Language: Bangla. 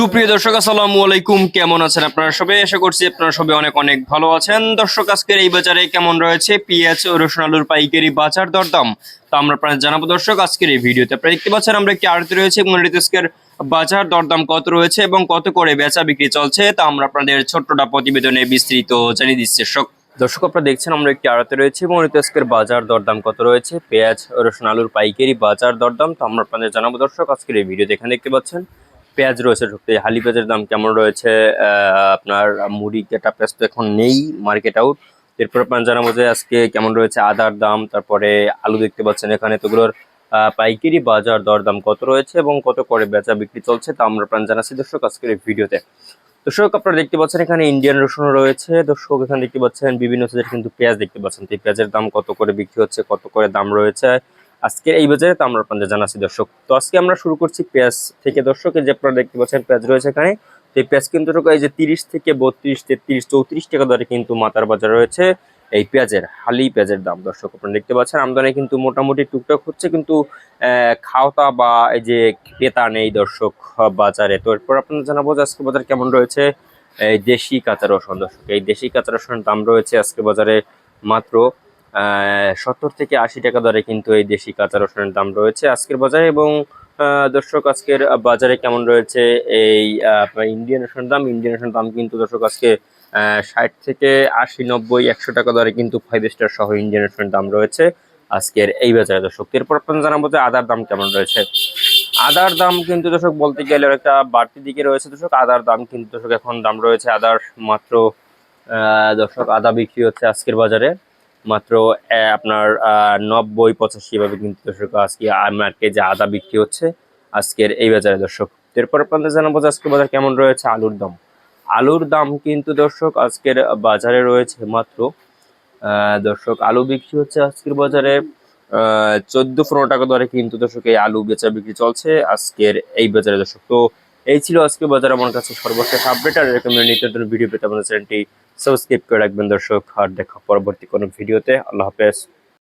সুপ্রিয় দর্শক, আসসালামু আলাইকুম। কেমন আছেন আপনারা সবাই? আশা করছি আপনারা সবাই অনেক অনেক ভালো আছেন। দর্শক, আজকের এই বাজারে কেমন রয়েছে? পেঁয়াজ ও রসুন আলুর পাইকারি বাজার দরদাম। তো আমরা আপনাদের জানাব। দর্শক, আজকের এই ভিডিওতে আপনারা দেখতে পাচ্ছেন, আমরা একটি আড়তি রয়েছে এবং আজকের বাজার দরদাম কত রয়েছে এবং কত করে বেচা বিক্রি চলছে, তা আমরা আপনাদের ছোট্টটা প্রতিবেদনে বিস্তৃত জানিয়ে দিচ্ছি। দর্শক দর্শক, আপনারা দেখছেন, আমরা একটি আড়তে রয়েছে এবং আজকের বাজার দরদাম কত রয়েছে? পেঁয়াজ ও রসুন আলুর পাইকারি বাজার দরদাম, তো আমরা আপনাদের জানাব। দর্শক, আজকের এই ভিডিওতে এখানে দেখতে পাচ্ছেন পেঁয়াজ রয়েছে ঢুকতে। হালি পেঁয়াজের দাম কেমন রয়েছে? আপনার মুড়ি কেটা পেঁয়াজ তো এখন নেই মার্কেট আউট এরপর আপনার জানাব যে আজকে কেমন রয়েছে আদার দাম, তারপরে আলু দেখতে পাচ্ছেন এখানে। তোগুলোর পাইকারি বাজার দরদাম কত রয়েছে এবং কত করে বেচা বিক্রি চলছে তা আমরা প্রাণ জানাচ্ছি দর্শক আজকের এই ভিডিওতে। দর্শক, আপনারা দেখতে পাচ্ছেন এখানে ইন্ডিয়ান রসুন রয়েছে। দর্শক, এখানে দেখতে পাচ্ছেন বিভিন্ন সাইজের কিন্তু পেঁয়াজ দেখতে পাচ্ছেন। এই পেঁয়াজের দাম কত করে বিক্রি হচ্ছে, কত করে দাম রয়েছে? আজকে এই বাজারে তো আমরা আপনাদের জানাচ্ছি, দর্শক। তো আজকে আমরা শুরু করছি পেঁয়াজ থেকে। দর্শক যে আপনারা দেখতে পাচ্ছেন, পেঁয়াজ রয়েছে এখানে। তো এই পেঁয়াজ কিন্তু এই যে তিরিশ থেকে বত্রিশ, তেত্রিশ, চৌত্রিশ টাকা দরে কিন্তু মাতার বাজার রয়েছে এই পেঁয়াজের, হালি পেঁয়াজের দাম। দর্শক, আপনারা দেখতে পাচ্ছেন, আমদানি কিন্তু মোটামুটি টুকটাক হচ্ছে, কিন্তু খাওয়া বা এই যে ক্রেতা নেই দর্শক বাজারে। তো এরপর আপনাদের জানাব যে আজকে বাজার কেমন রয়েছে এই দেশি কাঁচা রসুন। দর্শক, এই দেশি কাঁচা রসুনের দাম রয়েছে আজকে বাজারে মাত্র সত্তর থেকে আশি টাকা দরে কিন্তু এই দেশি কাঁচা রসুনের দাম রয়েছে আজকের বাজারে এবং দর্শক আজকের বাজারে কেমন রয়েছে এই ইন্ডিয়ান রসুনের দাম? ইন্ডিয়ান রসুনের দাম কিন্তু দর্শক আজকে ষাট থেকে আশি, নব্বই, একশো টাকা দরে কিন্তু ফাইভ স্টার সহ ইন্ডিয়ান রসুনের দাম রয়েছে আজকের এই বাজারে দর্শক। এরপর আপনাদের জানাব যে আদার দাম কেমন রয়েছে। আদার দাম কিন্তু দর্শক বলতে গেলে একটা বাড়তি দিকে রয়েছে দর্শক। আদার দাম কিন্তু দর্শক এখন দাম রয়েছে আদার মাত্র দর্শক আদা বিক্রি হচ্ছে আজকের বাজারে। মাত্র আপনার নব্বই পঁচাশি এভাবে কিন্তু দর্শক, আজকে মার্কেটে যে আদা বিক্রি হচ্ছে, আজকের এই বাজারে দর্শক। এরপর আপনাদের জানাব যে আজকের বাজার কেমন রয়েছে, আলুর দাম। আলুর দাম কিন্তু দর্শক, আজকের বাজারে রয়েছে মাত্র দর্শক, আলু বিক্রি হচ্ছে আজকের বাজারে চোদ্দ পনেরো টাকা দরে কিন্তু দর্শক, এই আলু বেচা বিক্রি চলছে আজকের এই বাজারে দর্শক। তো এই ছিল আজকে বাজার। আমার কাছে সর্বশেষ আপডেট আর এরকম নিত্য ভিডিও পেতে আমাদের চ্যানেলটি সাবস্ক্রাইব করে রাখবেন দর্শক আর দেখা পরবর্তী কোনো ভিডিওতে আল্লাহ হাফেজ।